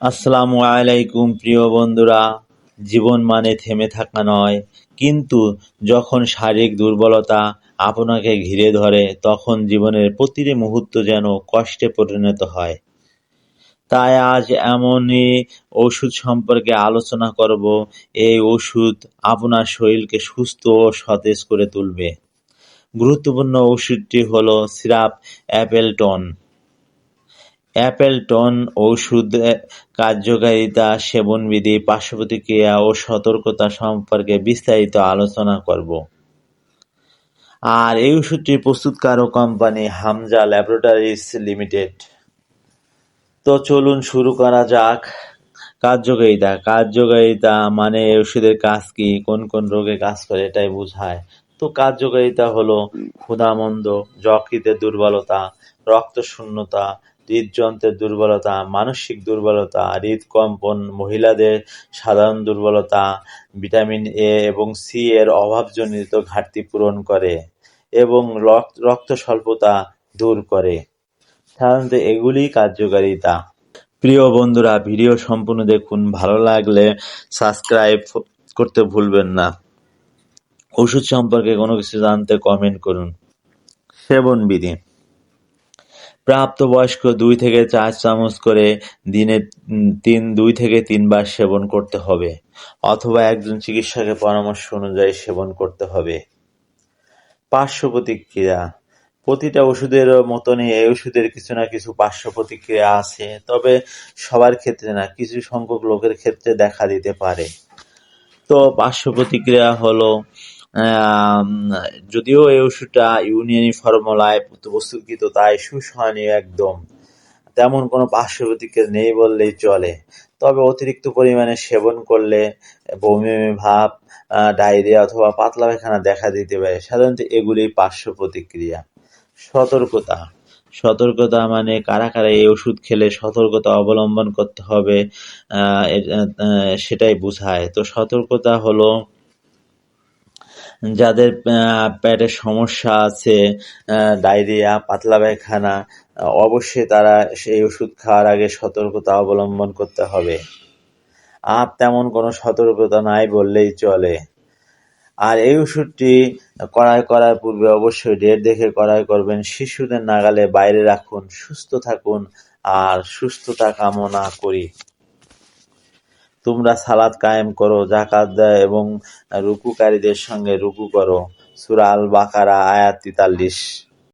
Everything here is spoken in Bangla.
আসসালামু আলাইকুম, প্রিয় বন্ধুরা। জীবন মানে থেমে থাকা নয়, কিন্তু যখন শারীরিক দুর্বলতা আপনাকে ঘিরে ধরে, তখন জীবনের প্রতিটি মুহূর্ত যেন কষ্টে পরিণত হয়। তাই আজ এমনই ওষুধ সম্পর্কে আলোচনা করব। এই ওষুধ আপনার শরীরকে সুস্থ ও সতেজ করে তুলবে। গুরুত্বপূর্ণ ওষুধটি হলো সিরাপ অ্যাপেলটন। অ্যাপেলটন ওষুধ কার্যকারিতা, সেবনবিধি, পার্শ্বপ্রতিক্রিয়া ও সতর্কতা সম্পর্কে বিস্তারিত আলোচনা করব। আর এই ওষুধটি প্রস্তুতকারক কোম্পানি হামজা ল্যাবরেটরিজ লিমিটেড। তো চলুন শুরু করা যাক কার্যকারিতা। কার্যকারিতা মানে ওষুধের কাজ কি, কোন কোন রোগে কাজ করে এটাই বোঝায়। তো কার্যকারিতা হলো ক্ষুধামন্দ, যকৃতের দুর্বলতা রক্ত শূন্যতা হৃদযন্ত্রের দুর্বলতা, মানসিক দুর্বলতা, হৃদকম্পন, মহিলাদের সাধারণ দুর্বলতা, ভিটামিন এ এবং সি এর অভাবজনিত ঘাটতি পূরণ করে এবং রক্ত স্বল্পতা দূর করে। সাধারণত এগুলি কার্যকারিতা। প্রিয় বন্ধুরা, ভিডিও সম্পূর্ণ দেখুন। ভালো লাগলে সাবস্ক্রাইব করতে ভুলবেন না। ওষুধ সম্পর্কে কোনো কিছু জানতে কমেন্ট করুন। সেবন বিধি প্রাপ্তবয়স্ক দুই থেকে চার চামচ করে দিনে তিন, দুই থেকে তিনবার সেবন করতে হবে, অথবা একজন চিকিৎসকের পরামর্শ অনুযায়ী সেবন করতে হবে। পার্শ্ব প্রতিক্রিয়া। প্রতিটা ওষুধের মতনই এই ওষুধের কিছু না কিছু পার্শ্ব প্রতিক্রিয়া আছে, তবে সবার ক্ষেত্রে না, কিছু সংখ্যক লোকের ক্ষেত্রে দেখা দিতে পারে। তো পার্শ্ব প্রতিক্রিয়া হলো যদিও এই ওষুধটা ইউনিয়নি ফর্মুলায় প্রস্তুতকৃত তাই সুসহনীয় একদম। তেমন কোনো পার্শ্ব প্রতিক্রিয়া নেই বললেই চলে। তবে অতিরিক্ত পরিমাণে সেবন করলে বমি, ভাব ডায়রিয়া অথবা পাতলা পায়খানা দেখা দিতে পারে। সাধারণত এগুলি পার্শ্ব প্রতিক্রিয়া সতর্কতা। সতর্কতা মানে কারা কারা এই ওষুধ খেলে সতর্কতা অবলম্বন করতে হবে সেটাই বোঝায়। তো সতর্কতা হলো যাদের পেটের সমস্যা আছে ডায়রিয়া, পাতলা পায়খানা অবশ্যই তারা সেই ওষুধ খাওয়ার আগে সতর্কতা অবলম্বন করতে হবে। আর তেমন কোনো সতর্কতা নাই বললেই চলে। আর এই ওষুধটি কড়াই করার পূর্বে অবশ্যই ডেট দেখে কড়াই করবেন, শিশুদের নাগালে বাইরে রাখুন, সুস্থ থাকুন, আর সুস্থতা কামনা করি। তোমরা সালাদ কায়েম করো জাকাত দেয় এবং রুকুকারীদের সঙ্গে রুকু করো। সুরা আল বাকারা আয়াত তেতাল্লিশ।